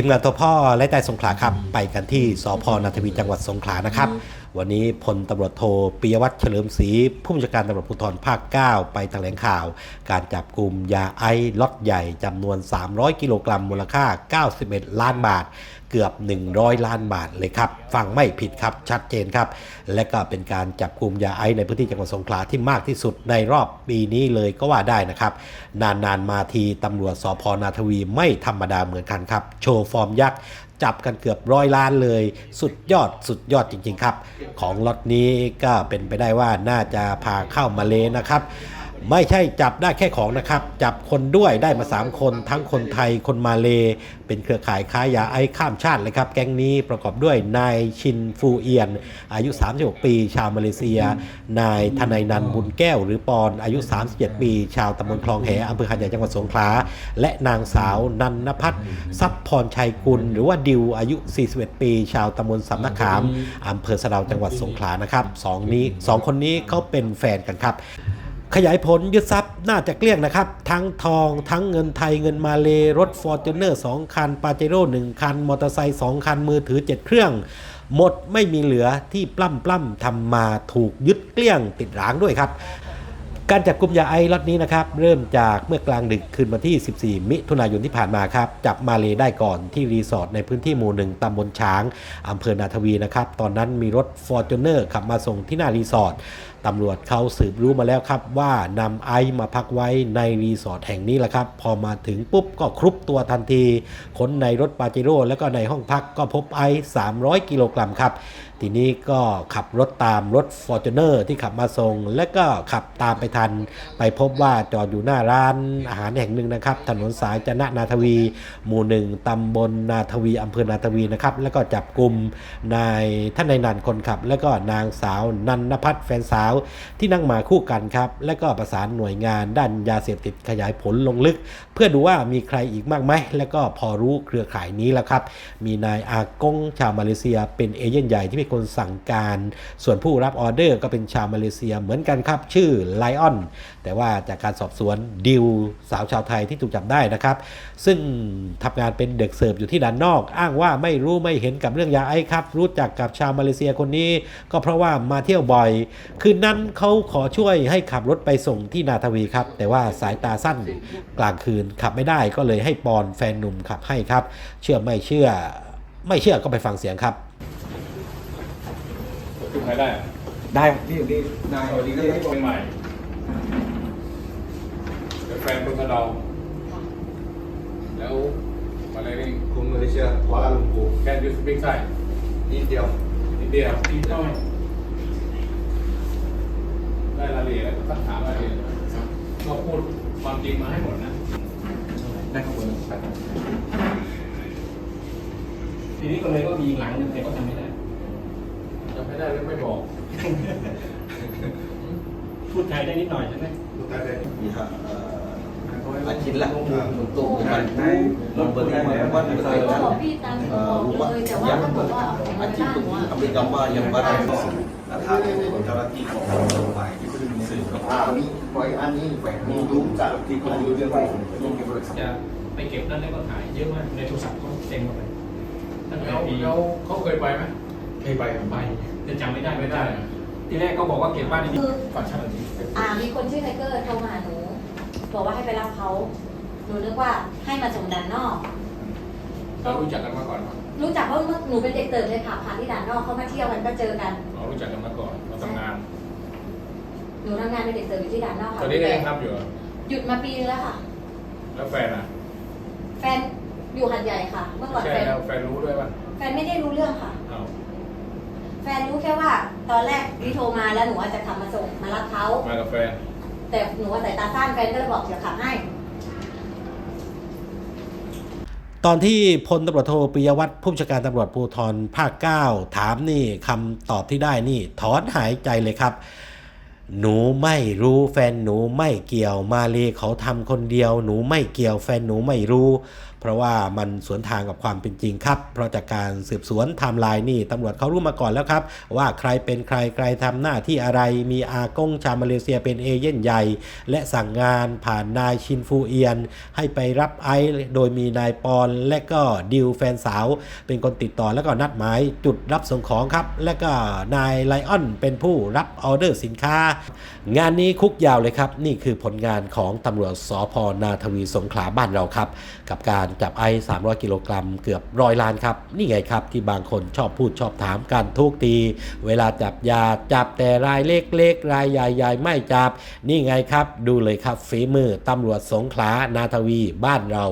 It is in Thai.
ทีมงานตัวพ่อและใจสงขลาครับ ไปกันที่สพนาทวีจังหวัดสงขลานะครับ วันนี้พลตำรวจโทปิยวัฒน์เฉลิมศรีผู้บัญชาการตำรวจภูธรภาค 9 ไปแถลงข่าว การจับกลุ่มยาไอซ์ล็อตใหญ่จำนวน 300 กิโลกรัมมูลค่า 91 ล้านบาทเกือบ 100 ล้านบาทเลยครับฟังไม่ผิดครับชัดเจนครับ และก็เป็นการจับกลุ่มยาไอในพื้นที่จังหวัดสงขลาที่มากที่สุดในรอบปีนี้เลยก็ว่าได้นะครับ นานๆมาทีตำรวจสพนาทวีไม่ธรรมดาเหมือนกันครับ โชว์ฟอร์มยักษ์ จับกันเกือบร้อยล้านเลย สุดยอดสุดยอดจริงๆครับ ของล็อตนี้ก็เป็นไปได้ว่าน่าจะพาเข้ามาเลนะครับ ไม่ใช่จับได้แค่ของนะครับ จับคนด้วยได้มา 3 คน ทั้งคนไทยคนมาเลเป็นเครือข่ายค้ายาไอข้ามชาติเลยครับ แก๊งนี้ประกอบด้วยนายชินฟูเอียน อายุ 36 ปี ชาวมาเลเซีย นายทนายนันบุญแก้ว หรือปอนอายุ 37 ปี ชาวตำบลคลองแหอำเภอหาดใหญ่จังหวัดสงขลาและนางสาวนันนพัฒน์ทรัพย์พรชัยกุล หรือว่าดิวอายุ 41 ปี ชาวตำบลสำนักขามอำเภอสะเดาจังหวัดสงขลานะครับสองนี้สองคนนี้เขาเป็นแฟนกันครับ ขยายผลยึดทรัพย์น่าจะเกลี้ยงนะครับ ทั้งทองทั้งเงินไทยเงินมาเลรถฟอร์จูเนอร์2คันปาเจโร่1คัน มอเตอร์ไซค์2คัน มือถือ 7 เครื่อง หมดไม่มีเหลือที่ปล้ำปล้ำทำมาถูกยึดเกลี้ยงติดร้างด้วยครับ การจับกลุ่มยาไอซ์ล็อตนี้นะครับเริ่มจากเมื่อกลางดึกคืนวันที่ 14 มิถุนายนที่ผ่านมาครับจับมาเลได้ก่อนที่รีสอร์ทในพื้นที่หมู่หนึ่งตำบลช้างอำเภอนาทวีนะครับตอนนั้นมีรถฟอร์จูเนอร์ขับมาส่งที่หน้ารีสอร์ทตำรวจเขาสืบรู้มาแล้วครับว่านำไอซ์มาพักไว้ในรีสอร์ทแห่งนี้แหละครับ พอมาถึงปุ๊บก็ครุบตัวทันที ค้นในรถปาเจโร่แล้วก็ในห้องพักก็พบไอซ์300 กิโลกรัมครับ ทีนี้ก็ขับรถตามรถ f o r t u n e r ที่ขับมาส่ง และก็ขับตามไปทน ไปพบว่าจอดอยู่หน้าร้านอาหารแห่งหนึ่งนะครับ ถนนสายจนะนาทวี หมู่หนึ่งตำบลนาทวีอำเภอนาทวีนะครับ แล้วก็จับกลุ่มนายท่านนายนันคนขับ และก็นางสาวนันนพัฒน์แฟนสาวที่นั่งมาคู่กันครับ และก็ประสานหน่วยงานด้านยาเสพติดขยายผลลงลึก เพื่อดูว่ามีใครอีกมากไหมแล้วก็พอรู้เครือข่ายนี้แล้วครับ มีนายอากงชาวมาเลเซีย เป็นเอเย่นใหญ่ที่เป็นคนสั่งการ ส่วนผู้รับออเดอร์ก็เป็นชาวมาเลเซียเหมือนกันครับ ชื่อไลออนแต่ว่าจากการสอบสวนดิวสาวชาวไทยที่ถูกจับได้นะครับ ซึ่งทำงานเป็นเด็กเสิร์ฟอยู่ที่ด้านนอก อ้างว่าไม่รู้ไม่เห็นกับเรื่องยาไอซ์ครับ รู้จักกับชาวมาเลเซียคนนี้ ก็เพราะว่ามาเที่ยวบ่อย คืนนั้นเขาขอช่วยให้ขับรถไปส่งที่นาทวีครับ แต่ว่าสายตาสั้นกลางคืนขับไม่ได้ก็เลยให้ปอนแฟนหนุ่มขับให้ครับ เชื่อไม่เชื่อ ไม่เชื่อก็ไปฟังเสียงครับขึ้นไปได้ได้นี่นี่นายสวัสดีครับที่เป็นใหม่เป็น แฟนคนกับเรา แล้วอะไรนี่ คุณมาเลเซียวาลาลุมปูแกนยูสปิกไทยนิดเดียว นิดเดียวนิดหน่อยได้รายละเอียดแล้วก็ต้องถามรายละเอียดก็พูดความจริงมาให้หมดนะ ได้ข้างบนไปทีนี้ก็เลยก็มีอีกหลังหนึงแต่ก็จำไม่ได้ จะไม่ได้แล้วไม่บอก พูดไทยได้นิดหน่อยใช่ไหมมีฮะ อาชิ้นละ untuk bukan memberi maklumat terkait ก็ dengan บอกพี่ตามที่บอก rumah เลยแต่ว่า yang ถ้าบอกว่าเอาไปอาชีพบ้านหนูอะ ambil gambar yang baru ทางเจ้าหน้าที่ของโรงพยาบาลที่ซึ่งสื่อกับอันนี้ปล่อยอันนี้แฝงมีรู้จากที่เขารู้เรื่องอะไรต้องเก็บไว้จะไปเก็บนั่นแล้วก็ถ่ายเยอะมากในโทรศัพท์เขาเต็มหมดเลยตั้งแต่แล้วปีแล้วเขาเคยไปไหมเคยไปไปแต่จำไม่ได้ไม่ได้ทีแรกก็บอกว่าเก็บบ้านในนี้ฝันชัดเลยอ่ามีคนชื่อไทเกอร์โทรมาหาหนู บอกว่าให้ไปรับเขาหนูนึกว่าให้มาส่งด่านนอก เรารู้จักกันมาก่อนไหมรู้จักว่าเมื่อหนูเป็นเด็กเติร์เลยค่ะผ่านที่ด่านนอกเขามาเที่ยวกันก็เจอกัน เรารู้จักกันมาก่อนเราทำงาน หนูทำงานเป็นเด็กเติร์อยู่ที่ด่านนอกค่ะตอนนี้ก็ยังทำอยู่เหรอหยุดมาปีนึงแล้วค่ะ แล้วแฟนอะแฟนอยู่หัดใหญ่ค่ะ เมื่อก่อนใช่แฟนแล้วแฟนรู้ด้วยป่ะแฟนไม่ได้รู้เรื่องค่ะอ้าวแฟนรู้แค่ว่า ตอนแรกวิโทรมาแล้วหนูว่าจะขับมาส่งมารับเขามากับแฟน แต่หนูว่าสายตาสั้นแฟนก็เลยบอกเดี๋ยวขับให้ ตอนที่พลตำรวจโทปิยวัฒน์ผู้บัญชาการตำรวจภูธรภาค 9 ถามนี่คำตอบที่ได้นี่ถอนหายใจเลยครับ หนูไม่รู้แฟนหนูไม่เกี่ยวมาเลเขาทำคนเดียว หนูไม่เกี่ยวแฟนหนูไม่รู้เพราะว่ามันสวนทางกับความเป็นจริงครับ เพราะจากการสืบสวนไทม์ไลน์นี่ตำรวจเขารู้มาก่อนแล้วครับ ว่าใครเป็นใครใครทำหน้าที่อะไรมีอากงชาวมาเลเซียเป็นเอเย่นใหญ่ และสั่งงานผ่านนายชินฟูเอียน ให้ไปรับไอซ์โดยมีนายปอนและก็ดิวแฟนสาว เป็นคนติดต่อแล้วก็นัดหมายจุดรับส่งของครับ และก็นายไลออนเป็นผู้รับออเดอร์สินค้า งานนี้คุกยาวเลยครับ นี่คือผลงานของตำรวจสพนาทวีสงขลาบ้านเราครับ กับการจับไอซ์300 กิโลกรัมเกือบร้อยล้านครับ นี่ไงครับที่บางคนชอบพูดชอบถามกันทุกที เวลาจับยาจับแต่รายเล็กๆ รายใหญ่ๆ ไม่จับ นี่ไงครับ ดูเลยครับฝีมือตำรวจสงขลานาทวีบ้านเรา